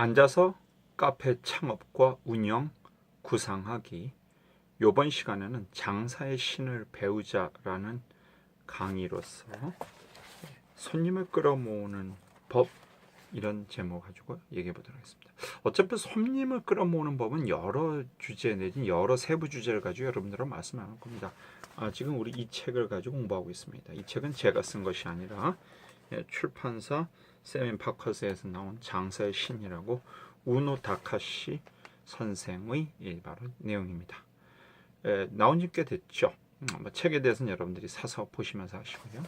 앉아서 카페 창업과 운영 구상하기 요번 시간에는 장사의 신을 배우자라는 강의로서 손님을 끌어모으는 법 이런 제목 가지고 얘기해 보도록 하겠습니다. 어차피 손님을 끌어모으는 법은 여러 주제 내진 여러 세부 주제를 가지고 여러분들은 말씀하는 겁니다. 아, 지금 우리 이 책을 가지고 공부하고 있습니다. 이 책은 제가 쓴 것이 아니라 예, 출판사 세민 파커스에서 나온 장사의 신이라고 우노 다카시 선생의 예, 바로 내용입니다. 에, 나온 지 꽤 됐죠. 음, 뭐 책에 대해서는 여러분들이 사서 보시면서 하시고요.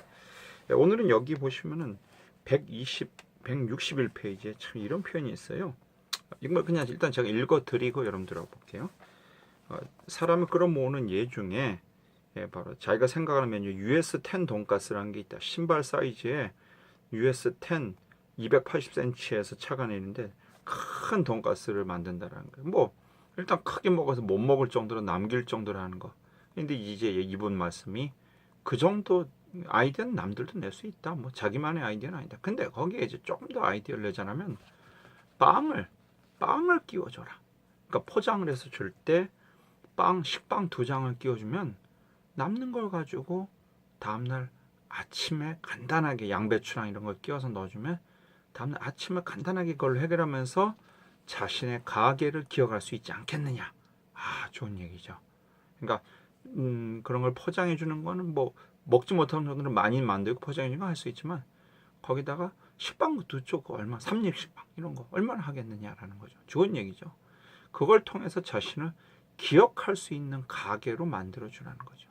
예, 오늘은 여기 보시면은 120, 161페이지에 참 이런 표현이 있어요. 이거 그냥 일단 제가 읽어드리고 여러분들하고 볼게요. 어, 사람을 끌어모으는 예 중에 예, 바로 자기가 생각하는 메뉴 US10 돈가스라는 게 있다. 신발 사이즈에 US10 280cm에서 차가 내리는데 큰 돈가스를 만든다라는 거예요. 뭐 일단 크게 먹어서 못 먹을 정도로 남길 정도로 하는 거. 근데 이제 이분 말씀이 그 정도 아이디어는 남들도 낼 수 있다. 뭐 자기만의 아이디어는 아니다. 근데 거기에 이제 조금 더 아이디어를 내자면 빵을 빵을 끼워줘라. 그러니까 포장을 해서 줄 때 빵 식빵 두 장을 끼워주면 남는 걸 가지고 다음날 아침에 간단하게 양배추랑 이런 걸 끼워서 넣어주면 다음날 아침에 간단하게 그걸 해결하면서 자신의 가게를 기억할 수 있지 않겠느냐. 아, 좋은 얘기죠. 그러니까 음, 그런 걸 포장해 주는 거는 뭐 먹지 못하는 정도로 많이 만들고 포장해 주는 거 할 수 있지만 거기다가 식빵 두쪽 얼마 삼립 식빵 이런 거 얼마나 하겠느냐라는 거죠. 좋은 얘기죠. 그걸 통해서 자신을 기억할 수 있는 가게로 만들어 주라는 거죠.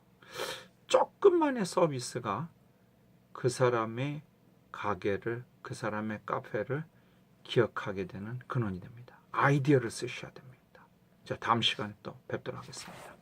조금만의 서비스가 그 사람의 가게를 그 사람의 카페를 기억하게 되는 근원이 됩니다. 아이디어를 쓰셔야 됩니다. 자, 다음 시간에 또 뵙도록 하겠습니다.